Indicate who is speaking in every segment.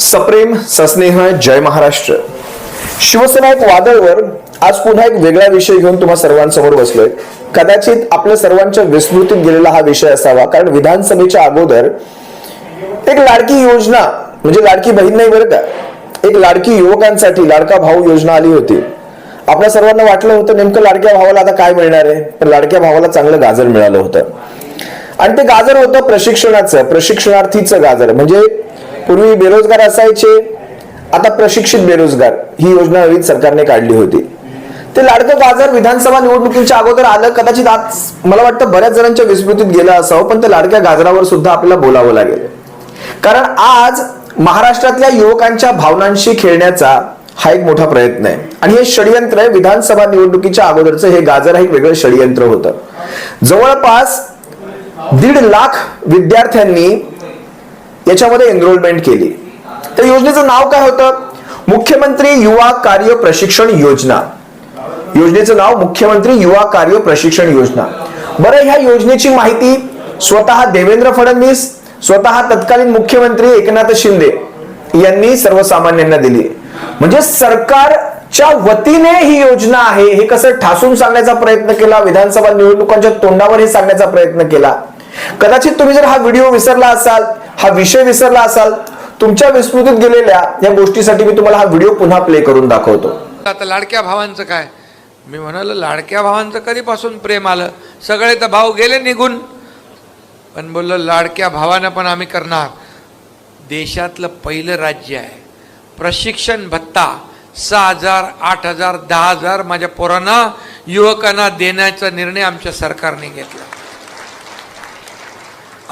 Speaker 1: सप्रेम सस्नेह जय महाराष्ट्र. शिवसेना एक वादळवर आज पुन्हा एक वेगळा विषय घेऊन तुम्हा सर्वांसमोर बसलोय. कदाचित आपल्या सर्वांच्या विस्मृतीत गेलेला हा विषय असावा कारण विधानसभेच्या अगोदर एक लाडकी योजना म्हणजे लाडकी बहीण नाही बरं का एक लाडकी युवकांसाठी लाडका भाऊ योजना आली होती. आपल्या सर्वांना वाटलं होतं नेमकं लाडक्या भावाला आता काय मिळणार आहे पण लाडक्या भावाला चांगलं गाजर मिळालं होतं. आणि ते गाजर होतं प्रशिक्षणाचं प्रशिक्षणार्थीचं गाजर म्हणजे पूर्वी बेरोजगार असायचे आता प्रशिक्षित बेरोजगार. ही योजना नवीन सरकारने काढली होती. ते लाडकं गाजर विधानसभा निवडणुकीच्या अगोदर आलं कदाचित आज मला वाटतं बऱ्याच जणांच्या विस्मृतीत गेलं असावं पण त्या लाडक्या गाजरावर सुद्धा आपल्याला बोलावं लागेल. कारण आज महाराष्ट्रातल्या युवकांच्या भावनांशी खेळण्याचा हा एक मोठा प्रयत्न आहे. आणि हे षडयंत्र आहे विधानसभा निवडणुकीच्या अगोदरचं हे गाजर हे एक वेगळं षडयंत्र होतं. जवळपास दीड लाख विद्यार्थ्यांनी याच्यामध्ये एनरोलमेंट केली. त्या योजनेचं नाव काय होतं? मुख्यमंत्री युवा कार्य प्रशिक्षण योजना. योजनेचं नाव मुख्यमंत्री युवा कार्य प्रशिक्षण योजना. बरं ह्या योजनेची माहिती स्वतः देवेंद्र फडणवीस स्वतः तत्कालीन मुख्यमंत्री एकनाथ शिंदे यांनी सर्वसामान्यांना दिली. म्हणजे सरकारच्या वतीने ही योजना आहे हे कसं ठासून सांगण्याचा प्रयत्न केला विधानसभा निवडणुकांच्या तोंडावर हे सांगण्याचा प्रयत्न केला. कदाचित तुम्ही जर हा व्हिडिओ विसरला असाल हा विषय विसरला असाल तुमच्या विस्मृतीत गेलेल्या या गोष्टीसाठी मी तुम्हाला हा व्हिडिओ पुन्हा प्ले करून दाखवतो.
Speaker 2: आता लाडक्या भावांचं काय? मी म्हणालो लाडक्या भावांचं कधीपासून प्रेम आलं? सगळे तर भाव गेले निघून. पण बोललो लाडक्या भावानं पण आम्ही करणार. देशातलं पहिलं राज्य आहे. प्रशिक्षण भत्ता सहा हजार आठ हजार दहा हजार माझ्या पोरांना युवकांना देण्याचा निर्णय आमच्या सरकारने घेतला.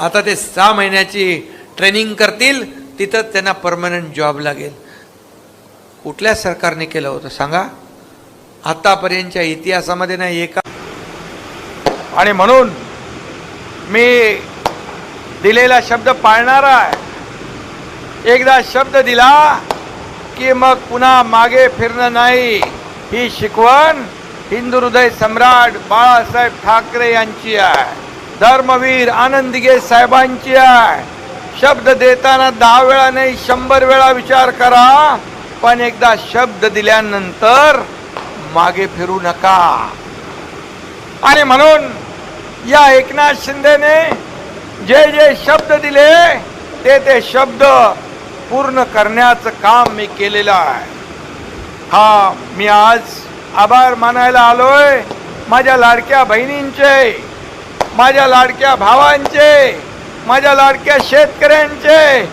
Speaker 2: आता ते सहा महिन्याची ट्रेनिंग करतील तिथं त्यांना परमनंट जॉब लागेल. कुठल्या सरकारने केलं होतं सांगा? आतापर्यंतच्या इतिहासामध्ये नाही एका आणि म्हणून मी दिलेला शब्द पाळणार आहे. एकदा शब्द दिला की मग पुन्हा मागे फिरणं नाही. ही शिकवण हिंदू हृदय सम्राट बाळासाहेब ठाकरे यांची आहे. धर्मवीर आनंदगे साहेबांची आहे. शब्द देताना दहा वेळा नाही शंभर वेळा विचार करा. पण एकदा शब्द दिल्यानंतर मागे फिरू नका. आणि म्हणून या एकनाथ शिंदेने जे जे शब्द दिले ते ते शब्द पूर्ण करण्याचं काम मी केलेलं आहे. हा मी आज आभार मानायला आलोय. माझ्या लाडक्या बहिणींचे माझ्या लाडक्या भावांचे माझ्या लाडक्या शेतकऱ्यांचे.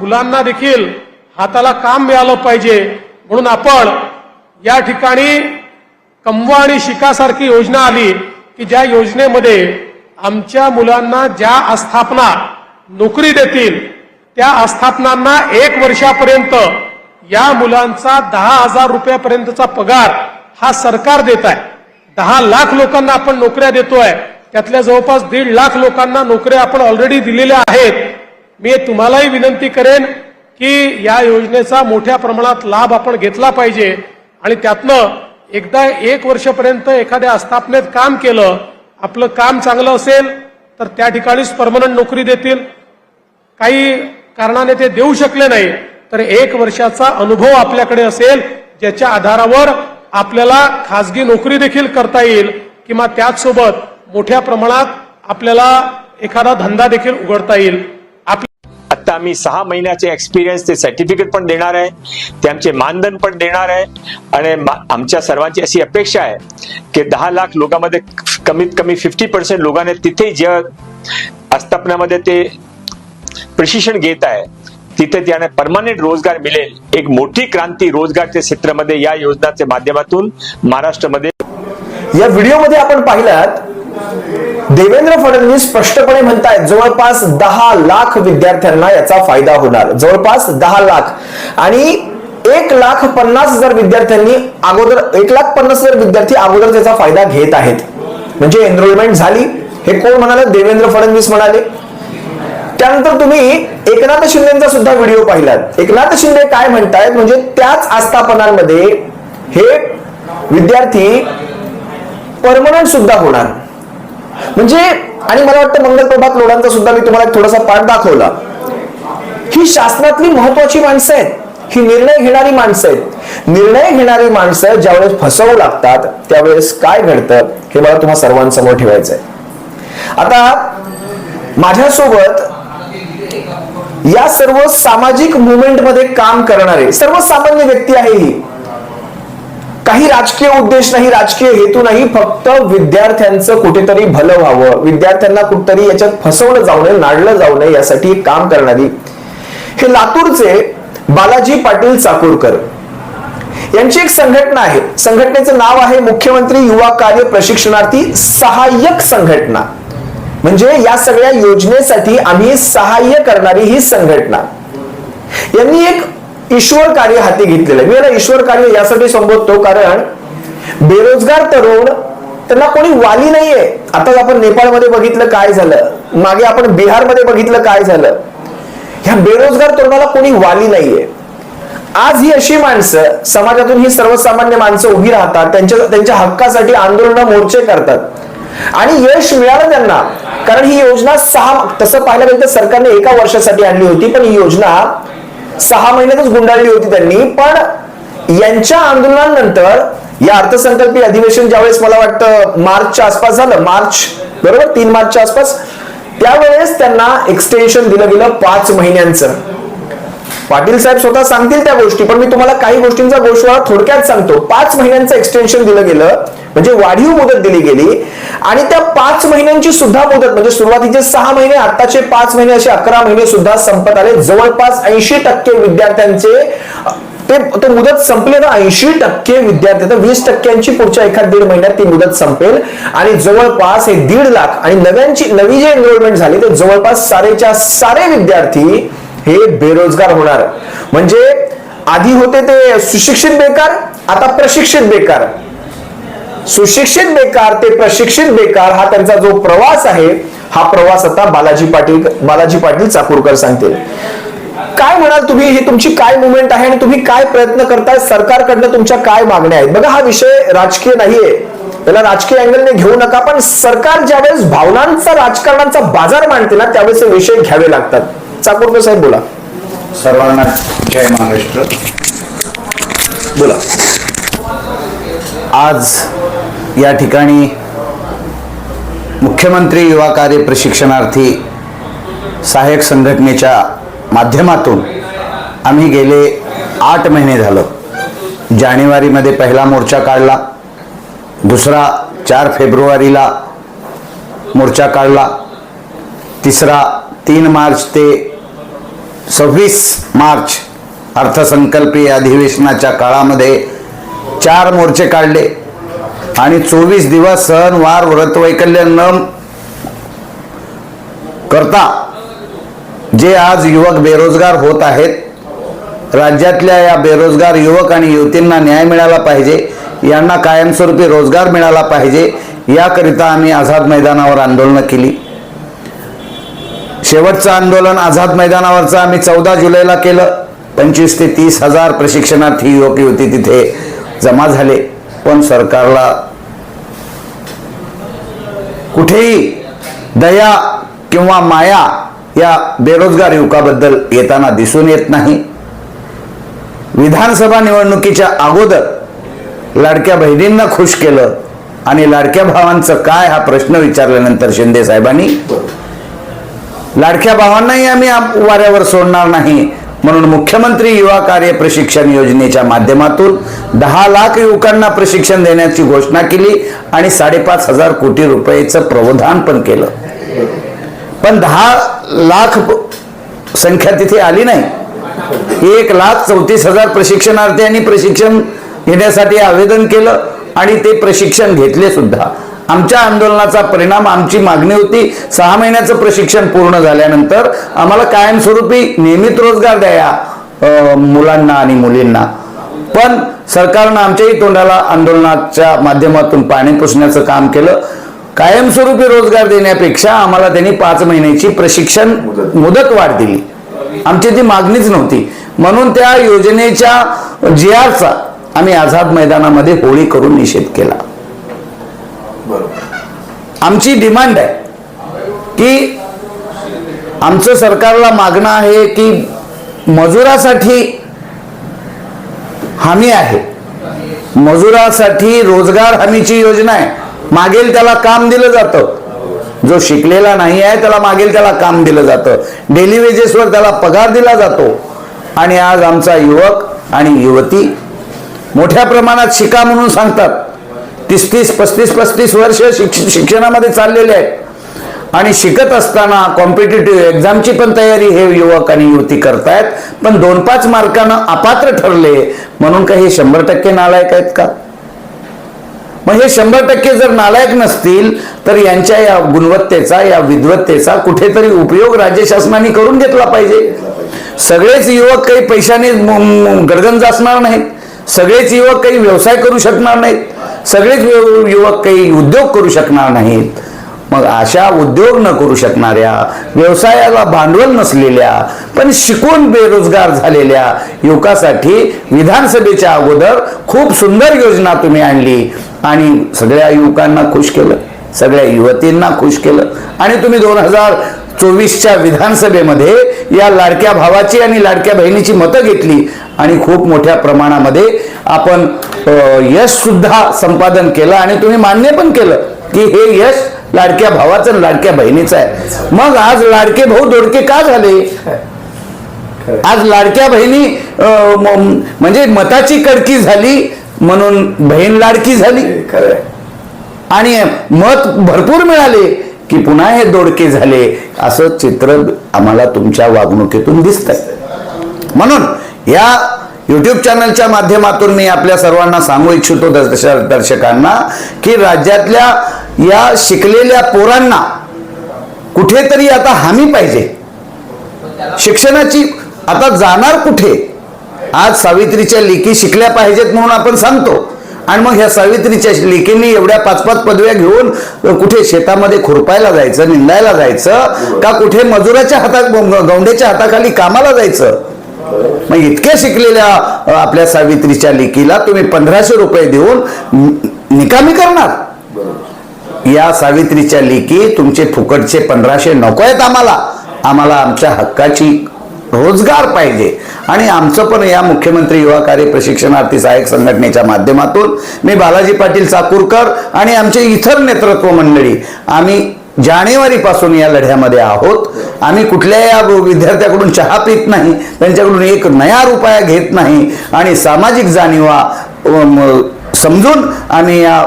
Speaker 3: मुलांना देखील हाताला काम मिळालं पाहिजे. म्हणून आपण या ठिकाणी कमवा आणि शिकासारखी योजना आली की ज्या योजनेमध्ये आमच्या मुलांना ज्या आस्थापना नोकरी देतील त्या आस्थापनांना एक वर्षापर्यंत या मुलांचा दहा हजार रुपयापर्यंतचा पगार हा सरकार देत आहे. दहा लाख लोकांना आपण नोकऱ्या देतोय. त्यातल्या जवळपास दीड लाख लोकांना नोकऱ्या आपण ऑलरेडी दिलेल्या आहेत. मी तुम्हालाही विनंती करेन की या योजनेचा मोठ्या प्रमाणात लाभ आपण घेतला पाहिजे. आणि त्यातनं एकदा एक वर्षपर्यंत एखाद्या आस्थापनेत काम केलं आपलं काम चांगलं असेल तर त्या ठिकाणीच परमनंट नोकरी देतील. काही कारणाने ते देऊ शकले नाही तर एक वर्षाचा अनुभव आपल्याकडे असेल ज्याच्या आधारावर आपल्याला खासगी नोकरी देखील करता येईल किंवा त्याचसोबत मोठ्या प्रमाणात आपल्याला एखादा धंदा देखील उघडता येईल.
Speaker 4: आता आम्ही सहा महिन्याचे एक्सपिरियन्स ते सर्टिफिकेट पण देणार आहे. ते आमचे मानधन पण देणार आहे. आणि मा- आमच्या सर्वांची अशी अपेक्षा आहे की दहा लाख लोकांमध्ये कमीत कमी फिफ्टी पर्सेंट लोकांना तिथे ज्या आस्थापनामध्ये ते प्रशिक्षण घेत आहे. तिथे त्याने परमानंट रोजगार मिळेल एक मोठी क्रांती रोजगारच्या क्षेत्रामध्ये या योजनाच्या माध्यमातून महाराष्ट्रामध्ये
Speaker 1: या व्हिडिओमध्ये आपण पाहिलात देवेंद्र फडणवीस स्पष्टपणे म्हणतायत जवळपास दहा लाख विद्यार्थ्यांना याचा फायदा होणार. जवळपास दहा लाख. आणि एक लाख पन्नास हजार विद्यार्थ्यांनी अगोदर एक लाख पन्नास हजार विद्यार्थी अगोदर त्याचा फायदा घेत आहेत. म्हणजे एनरोलमेंट झाली. हे कोण म्हणाले? देवेंद्र फडणवीस म्हणाले. त्यानंतर तुम्ही एकनाथ शिंदेचा सुद्धा व्हिडिओ पाहिलात. एकनाथ शिंदे काय म्हणतायत? म्हणजे त्याच आस्थापनांमध्ये हे विद्यार्थी परमनंट सुद्धा होणार. म्हणजे आणि मला वाटतं मंगल प्रभात लोढांचा सुद्धा मी तुम्हाला थोडासा पाठ दाखवला. ही शासनातली महत्वाची माणसं आहेत. ही निर्णय घेणारी माणसं आहेत. निर्णय घेणारी माणसं ज्यावेळेस फसवू लागतात त्यावेळेस काय घडतं हे मला तुम्हा सर्वांसमोर ठेवायचं आहे आता माझ्यासोबत या सर्व सामाजिक मुवमेंटमध्ये काम करणारे सर्वसामान्य व्यक्ती आहे ही. काही राजकीय उद्देश नाही राजकीय हेतू नाही फक्त विद्यार्थ्यांचं कुठेतरी भलं व्हावं. विद्यार्थ्यांना कुठेतरी याच्यात फसवलं जाऊ नये नाडलं जाऊ नये यासाठी काम करणारी. हे लातूरचे बालाजी पाटील चाकूरकर. यांची एक संघटना आहे. संघटनेचं नाव आहे मुख्यमंत्री युवा कार्य प्रशिक्षणार्थी सहाय्यक संघटना. म्हणजे या सगळ्या योजनेसाठी आम्ही सहाय्य करणारी ही संघटना. यांनी एक ईश्वर कार्य हाती घेतलेलं आहे. मी याला ईश्वर कार्य यासाठी संबोधतो कारण बेरोजगार तरुण त्यांना कोणी वाली नाहीये. आता आपण नेपाळमध्ये बघितलं काय झालं. मागे आपण बिहारमध्ये बघितलं काय झालं. ह्या बेरोजगार तरुणाला कोणी वाली नाहीये. आज ही अशी माणसं समाजातून ही सर्वसामान्य माणसं उभी राहतात त्यांच्या त्यांच्या हक्कासाठी आंदोलन मोर्चे करतात. आणि यश मिळालं त्यांना. कारण ही योजना सहा तसं पाहिलं गेलं तर सरकारने एका वर्षासाठी आणली होती पण ही योजना सहा महिन्यातच गुंडाळली होती त्यांनी. पण यांच्या आंदोलनानंतर या अर्थसंकल्पीय अधिवेशन ज्यावेळेस मला वाटतं मार्चच्या आसपास झालं मार्च बरोबर? तीन मार्चच्या आसपास त्यावेळेस त्यांना एक्सटेन्शन दिलं गेलं पाच महिन्यांचं. पाटील साहेब स्वतः सांगतील त्या गोष्टी पण मी तुम्हाला काही गोष्टींचा गोष्ट थोडक्यात सांगतो. पाच महिन्यांचं एक्सटेन्शन दिलं गेलं म्हणजे वाढीव मुदत दिली गेली आणि त्या पाच महिन्यांची सुद्धा मुदत म्हणजे सुरुवातीचे सहा महिने आताचे पाच महिने असे अकरा महिने सुद्धा संपत आले. जवळपास ऐंशी टक्के विद्यार्थ्यांचे ते तो मुदत संपले ना ऐंशी टक्के विद्यार्थी तर वीस टक्क्यांची पुढच्या एखाद दीड महिन्यात ती मुदत संपेल. आणि जवळपास हे दीड लाख आणि नव्यांची नवी जे एनरोलमेंट झाली ते जवळपास सारेच्या सारे विद्यार्थी हे बेरोजगार होणार. म्हणजे आधी होते ते सुशिक्षित बेकार आता प्रशिक्षित बेकार. सुशिक्षित बेकार ते प्रशिक्षित बेकार हा त्यांचा जो प्रवास आहे हा प्रवास आता बालाजी पाटील बालाजी पाटील चाकूरकर सांगतील. काय म्हणाल तुम्ही? ही तुमची काय मुवमेंट आहे आणि तुम्ही काय प्रयत्न करताय? सरकारकडनं तुमच्या काय मागण्या आहेत? बघा हा विषय राजकीय नाहीये. त्याला राजकीय अँगलने घेऊ नका पण सरकार ज्यावेळेस भावनांचा राजकारणाचा बाजार मांडते ना त्यावेळेस हे विषय घ्यावे लागतात. चाकूरकर साहेब बोला.
Speaker 5: सर्वांना जय महाराष्ट्र.
Speaker 1: बोला.
Speaker 5: आज या ठिकाणी मुख्यमंत्री युवा कार्य प्रशिक्षणार्थी सहाय्यक संघटनेच्या माध्यमातून आम्ही गेले आठ महिने झालं. जानेवारीमध्ये पहिला मोर्चा काढला. दुसरा चार फेब्रुवारीला मोर्चा काढला. तिसरा तीन मार्च ते सव्वीस मार्च अर्थसंकल्पीय अधिवेशनाच्या काळामध्ये चार मोर्चे काढले आणि चोवीस दिवस सण वार व्रतवैकल्य न करता जे आज युवक बेरोजगार होत आहेत राज्यातल्या या बेरोजगार युवक आणि युवतींना न्याय मिळाला पाहिजे यांना कायमस्वरूपी रोजगार मिळाला पाहिजे याकरिता आम्ही आझाद मैदानावर आंदोलनं केली. शेवटचं आंदोलन आझाद मैदानावरचं आम्ही चौदा जुलैला केलं. पंचवीस ते तीस हजार प्रशिक्षणार्थी युवक युवती तिथे जमा झाले. पण सरकारला कुठेही दया किंवा माया या बेरोजगार युवकाबद्दल येताना दिसून येत नाही. विधानसभा निवडणुकीच्या अगोदर लाडक्या बहिणींना खुश केलं आणि लाडक्या भावांचं काय हा प्रश्न विचारल्यानंतर शिंदे साहेबांनी लाडक्या भावांनाही आम्ही वाऱ्यावर सोडणार नाही. म्हणून मुख्यमंत्री युवा कार्य प्रशिक्षण योजनेच्या माध्यमातून दहा लाख युवकांना प्रशिक्षण देण्याची घोषणा केली आणि साडेपाच हजार कोटी रुपयाचं प्रवधान पण केलं. पण दहा लाख संख्या तिथे आली नाही. एक लाख चौतीस हजार प्रशिक्षणार्थ्यांनी प्रशिक्षण घेण्यासाठी आवेदन केलं आणि ते प्रशिक्षण घेतले सुद्धा. आमच्या आंदोलनाचा परिणाम आमची मागणी होती. सहा महिन्याचं प्रशिक्षण पूर्ण झाल्यानंतर आम्हाला कायमस्वरूपी नियमित रोजगार द्या मुलांना आणि मुलींना. पण सरकारनं आमच्याही तोंडाला आंदोलनाच्या माध्यमातून पाणी पुसण्याचं काम केलं. कायमस्वरूपी रोजगार देण्यापेक्षा आम्हाला त्यांनी पाच महिन्याची प्रशिक्षण मुदत वाढ दिली. आमची ती मागणीच नव्हती. म्हणून त्या योजनेच्या जी आरचा आम्ही आझाद मैदानामध्ये होळी करून निषेध केला. आमची डिमांड आहे की आमचं सरकारला मागणं आहे की मजुरासाठी हमी आहे. मजुरासाठी रोजगार हमीची योजना आहे. मागेल त्याला काम दिलं जातं. जो शिकलेला नाही आहे त्याला मागेल त्याला काम दिलं जातं. डेली वेजेसवर त्याला पगार दिला जातो. आणि आज आमचा युवक आणि युवती मोठ्या प्रमाणात शिका म्हणून सांगतात. तीस तीस पस्तीस पस्तीस वर्ष शिक्ष शिक्षणामध्ये चाललेले आहेत. आणि शिकत असताना कॉम्पिटेटिव्ह एक्झामची पण तयारी हे युवक आणि युवती करतायत. पण दोन पाच मार्कानं अपात्र ठरले म्हणून काही हे शंभर टक्के नालायक आहेत का? मग हे शंभर टक्के जर नालायक नसतील तर यांच्या या गुणवत्तेचा या विद्वत्तेचा कुठेतरी उपयोग राज्य शासनाने करून घेतला पाहिजे. सगळेच युवक काही पैशाने म- गडगंज असणार नाहीत. सगळेच युवक काही व्यवसाय करू शकणार नाहीत. सगळेच युवक काही उद्योग करू शकणार नाहीत. मग अशा उद्योग न करू शकणाऱ्या व्यवसायाला भांडवल नसलेल्या पण शिकून बेरोजगार झालेल्या युवकासाठी विधानसभेच्या अगोदर खूप सुंदर योजना तुम्ही आणली आणि सगळ्या युवकांना खुश केलं. सगळ्या युवतींना खुश केलं. आणि तुम्ही दोन हजार चोवीसच्या विधानसभेमध्ये या लाडक्या भावाची आणि लाडक्या बहिणीची मतं घेतली. आणि खूप मोठ्या प्रमाणामध्ये आपण यश सुद्धा संपादन केलं आणि तुम्ही मान्य पण केलं की हे यश लाडक्या भावाचं लाडक्या बहिणीचं आहे. मग आज लाडके भाऊ दोडके का झाले? आज लाडक्या बहिणी म्हणजे मताची कडकी झाली म्हणून बहीण लाडकी झाली. आणि मत भरपूर मिळाले की पुन्हा हे दोडके झाले. असं चित्र आम्हाला तुमच्या वागणुकीतून दिसत म्हणून या यूट्यूब चॅनलच्या माध्यमातून मी आपल्या सर्वांना सांगू इच्छितो दर्श- दर्शकांना की राज्यातल्या या शिकलेल्या पोरांना कुठेतरी आता हमी पाहिजे. शिक्षणाची आता जाणार कुठे? आज सावित्रीच्या लेखी शिकल्या पाहिजेत म्हणून आपण सांगतो. आणि मग ह्या सावित्रीच्या लेखींनी एवढ्या पाच पाच पदव्या घेऊन कुठे शेतामध्ये खुरपायला जायचं निंदायला जायचं का कुठे मजुराच्या हातात गौंड्याच्या हाताखाली कामाला जायचं? मग इतक्या शिकलेल्या आपल्या सावित्रीच्या लेकीला तुम्ही पंधराशे रुपये देऊन निकामी करणार. या सावित्रीच्या लेकी तुमचे फुकटचे पंधराशे नको आहेत आम्हाला. आम्हाला आमच्या हक्काची रोजगार पाहिजे. आणि आमचं पण या मुख्यमंत्री युवा कार्य प्रशिक्षणार्थी सहाय्यक संघटनेच्या माध्यमातून मी बालाजी पाटील चाकूरकर आणि आमचे इतर नेतृत्व मंडळी आम्ही जानेवारी पासून या लढ्यामध्ये आहोत. आम्ही कुठल्या विद्यार्थ्याकडून चहा पित नाही त्यांच्याकडून एक नया रुपया घेत नाही. आणि सामाजिक जाणीवा समजून आम्ही या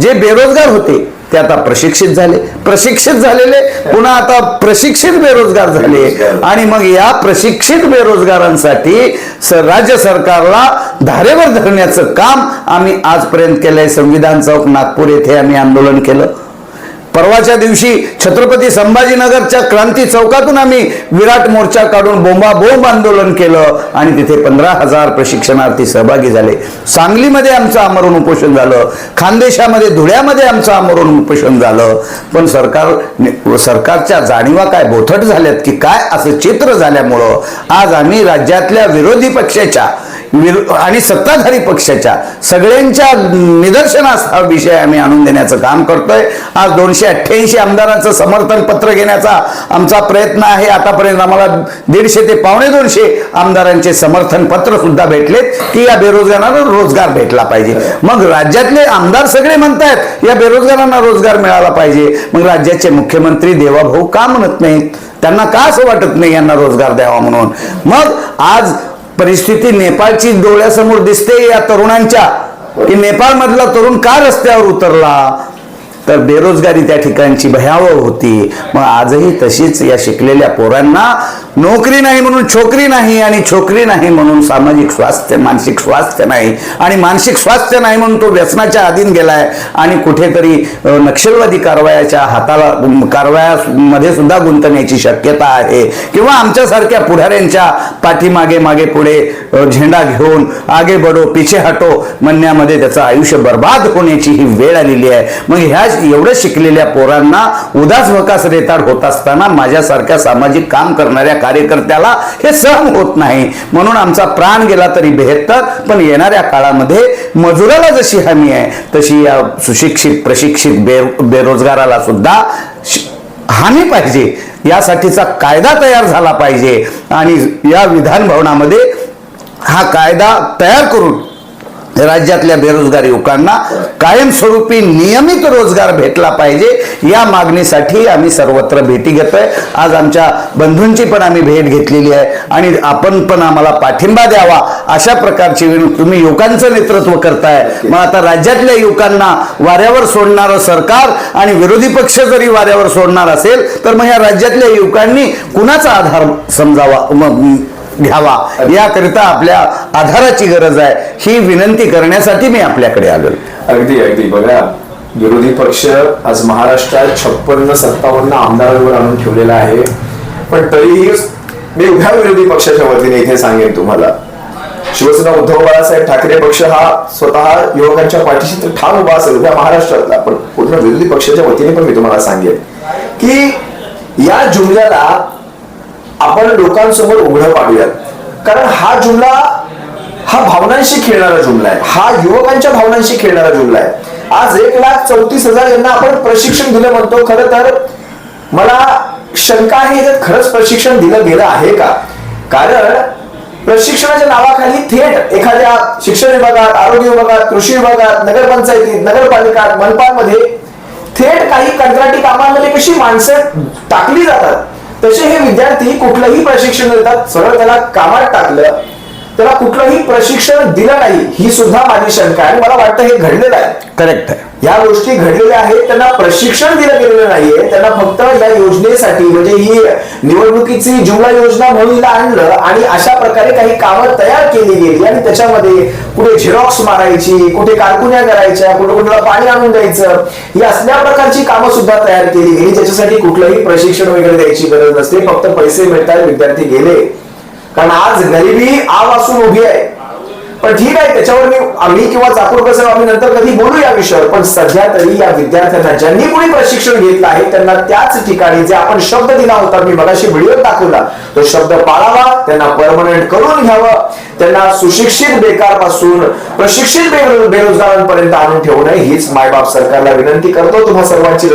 Speaker 5: जे बेरोजगार होते ते आता प्रशिक्षित झाले. प्रशिक्षित झालेले पुन्हा आता प्रशिक्षित बेरोजगार झाले. आणि मग या प्रशिक्षित बेरोजगारांसाठी राज्य सरकारला धारेवर धरण्याचं काम आम्ही आजपर्यंत केलंय. संविधान चौक नागपूर येथे आम्ही आंदोलन केलं. परवाच्या दिवशी छत्रपती संभाजीनगरच्या क्रांती चौकातून आम्ही विराट मोर्चा काढून बोंबा बोंब आंदोलन केलं आणि तिथे पंधरा हजार प्रशिक्षणार्थी सहभागी झाले. सांगलीमध्ये आमचं आमरण उपोषण झालं. खानदेशामध्ये धुळ्यामध्ये आमचं आमरण उपोषण झालं. पण सरकार सरकारच्या जाणीवा काय बोथट झाल्यात की काय असं चित्र झाल्यामुळं आज आम्ही राज्यातल्या विरोधी पक्षाच्या आणि सत्ताधारी पक्षाच्या सगळ्यांच्या निदर्शनास हा विषय आम्ही आणून देण्याचं काम करतोय. आज दोनशे अठ्ठ्याऐंशी आमदारांचं समर्थन पत्र घेण्याचा आमचा प्रयत्न आहे. आतापर्यंत आम्हाला दीडशे ते पावणे दोनशे आमदारांचे समर्थन पत्र सुद्धा भेटलेत की या बेरोजगारांना रोजगार भेटला पाहिजे. मग राज्यातले आमदार सगळे म्हणतायत या बेरोजगारांना रोजगार मिळाला पाहिजे. मग राज्याचे मुख्यमंत्री देवाभाऊ का म्हणत नाहीत? त्यांना का असं वाटत नाही यांना रोजगार द्यावा म्हणून? मग आज परिस्थिती नेपाळची डोळ्यासमोर दिसते या तरुणांच्या. की नेपाळ मधला तरुण का रस्त्यावर उतरला? तर बेरोजगारी त्या ठिकाणची भयावह होती. मग आजही तशीच या शिकलेल्या पोरांना नोकरी नाही म्हणून छोकरी नाही आणि छोकरी नाही म्हणून सामाजिक स्वास्थ्य मानसिक स्वास्थ्य नाही. आणि मानसिक स्वास्थ्य नाही म्हणून तो व्यसनाच्या अधीन गेलाय आणि कुठेतरी नक्षलवादी कारवायाच्या हाताला कारवायामध्ये सुद्धा गुंतण्याची शक्यता आहे. किंवा आमच्यासारख्या पुढाऱ्यांच्या पाठीमागे मागे पुढे झेंडा घेऊन आगे बडो पिछे हटो म्हणण्यामध्ये त्याचं आयुष्य बर्बाद होण्याची ही वेळ आलेली आहे. मग ह्या एवढं शिकलेल्या पोरांना उदास वकास रेताड होत असताना माझ्यासारख्या सामाजिक काम करणाऱ्या कार्यकर्त्याला हे सहन होत नाही. म्हणून आमचा प्राण गेला तरी बेहत्तर पण येणाऱ्या काळामध्ये मजुराला जशी हमी आहे तशी या सुशिक्षित प्रशिक्षित बे बेरोजगाराला सुद्धा हानी पाहिजे. यासाठीचा कायदा तयार झाला पाहिजे. आणि या विधान भवनामध्ये हा कायदा तयार करून राज्यातल्या बेरोजगार युवकांना कायमस्वरूपी नियमित रोजगार भेटला पाहिजे या मागणीसाठी आम्ही सर्वत्र भेटी घेतोय. आज आमच्या बंधूंची पण आम्ही भेट घेतलेली आहे आणि आपण पण आम्हाला पाठिंबा द्यावा अशा प्रकारची तुम्ही युवकांचं नेतृत्व करताय. मग आता राज्यातल्या युवकांना वाऱ्यावर सोडणारं सरकार आणि विरोधी पक्ष जरी वाऱ्यावर सोडणार असेल तर मग या राज्यातल्या युवकांनी कुणाचा आधार समजावा? मग घ्यावा. याकरिता आपल्या आधाराची गरज आहे. ही विनंती करण्यासाठी मी आपल्याकडे आलो
Speaker 1: अगदी अगदी. बघा विरोधी पक्ष आज महाराष्ट्रात छप्पन्न सत्तावन्न आमदारांवर आणून ठेवलेला आहे. पण तरीही मी उभ्या विरोधी पक्षाच्या वतीने इथे सांगेन तुम्हाला. शिवसेना उद्धव बाळासाहेब ठाकरे पक्ष हा स्वतः युवकांच्या पाठीशी तर ठाम उभा असेल उभ्या महाराष्ट्रातला. पण पूर्ण विरोधी पक्षाच्या वतीने पण मी तुम्हाला सांगेन की या जुमल्याला आपण लोकांसमोर उघडं पाडूयात. कारण हा जुमला हा भावनांशी खेळणारा जुमला आहे. हा युवकांच्या भावनांशी खेळणारा जुमला आहे. आज एक लाख चौतीस हजार यांना आपण प्रशिक्षण दिलं म्हणतो. खरं तर मला शंका आहे जर खरंच प्रशिक्षण दिलं गेलं आहे का? कारण प्रशिक्षणाच्या नावाखाली थेट एखाद्या शिक्षण विभागात आरोग्य विभागात कृषी विभागात नगरपंचायतीत नगरपालिकात मनपामध्ये थेट काही कंत्राटी कामांमध्ये कशी माणसं टाकली जातात? तसे हे विद्यार्थी कुठलंही प्रशिक्षण देतात सरळ त्याला कामात टाकलं त्याला कुठलंही प्रशिक्षण दिलं नाही ही सुद्धा माझी शंका आहे. मला वाटतं हे घडलेलं आहे.
Speaker 5: करेक्ट आहे.
Speaker 1: या गोष्टी घडलेल्या आहेत त्यांना प्रशिक्षण दिलं गेलेलं नाहीये त्यांना फक्त या योजनेसाठी म्हणजे ही निवडणुकीची जुमला योजना म्हणून आणलं आणि अशा प्रकारे काही कामं तयार केली गेली आणि त्याच्यामध्ये कुठे झेरॉक्स मारायची कुठे कारकुन्या करायच्या कुठे कुठला पाणी आणून द्यायचं ही असल्या प्रकारची कामं सुद्धा तयार केली गेली. त्याच्यासाठी कुठलंही प्रशिक्षण वगैरे द्यायची गरज नसते फक्त पैसे मिळतात विद्यार्थी गेले. कारण आज गरिबी आव असून उभी आहे. पण ठीक आहे त्याच्यावर मी आम्ही किंवा चाकूरकर साहेब आम्ही नंतर कधी बोलू या विषयावर पण सध्या तरी या विद्यार्थ्यांना ज्यांनी कोणी प्रशिक्षण घेतलं आहे त्यांना त्याच ठिकाणी जे आपण शब्द दिला होता मी मगाशी व्हिडिओ दाखवला तो शब्द पाळावा त्यांना परमनंट करून घ्यावं त्यांना सुशिक्षित बेकारपासून प्रशिक्षित बेरो- बेरोजगारांपर्यंत आणून ठेवू नये हीच मायबाप सरकारला विनंती करतो. तुम्हा सर्वांची